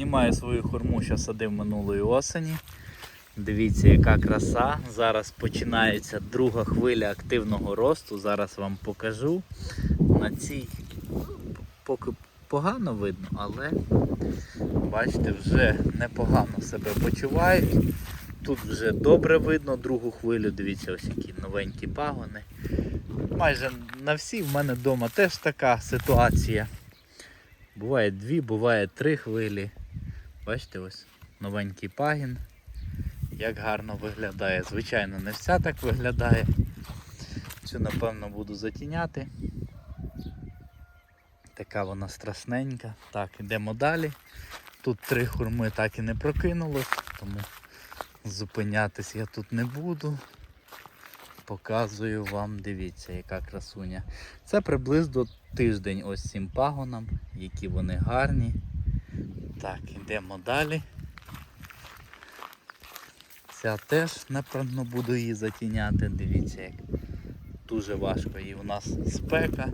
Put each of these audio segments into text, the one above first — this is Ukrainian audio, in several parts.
Знімаю свою хурму, що садив минулої осені. Дивіться, яка краса. Зараз починається друга хвиля активного росту. Зараз вам покажу. На цій поки погано видно, але бачите, вже непогано себе почувають. Тут вже добре видно другу хвилю. Дивіться, ось які новенькі пагони. Майже на всі в мене вдома теж така ситуація. Буває дві, буває три хвилі. Бачите, ось новенький пагін. Як гарно виглядає. Звичайно, не вся так виглядає. Цю, напевно, буду затіняти. Така вона страшненька. Так, йдемо далі. Тут три хурми так і не прокинулось, тому зупинятись я тут не буду. Показую вам, дивіться, яка красуня. Це приблизно тиждень ось цим пагонам, які вони гарні. Так, йдемо далі. Ця теж, напевно, буду її затіняти. Дивіться, як дуже важко і у нас спека.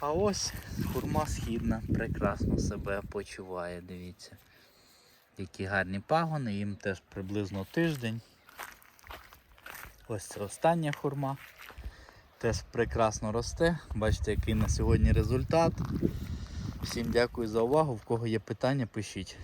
А ось хурма східна прекрасно себе почуває, дивіться. Які гарні пагони, їм теж приблизно тиждень. Ось це остання хурма. Теж прекрасно росте. Бачите, який на сьогодні результат. Всім дякую за увагу. В кого є питання, пишіть.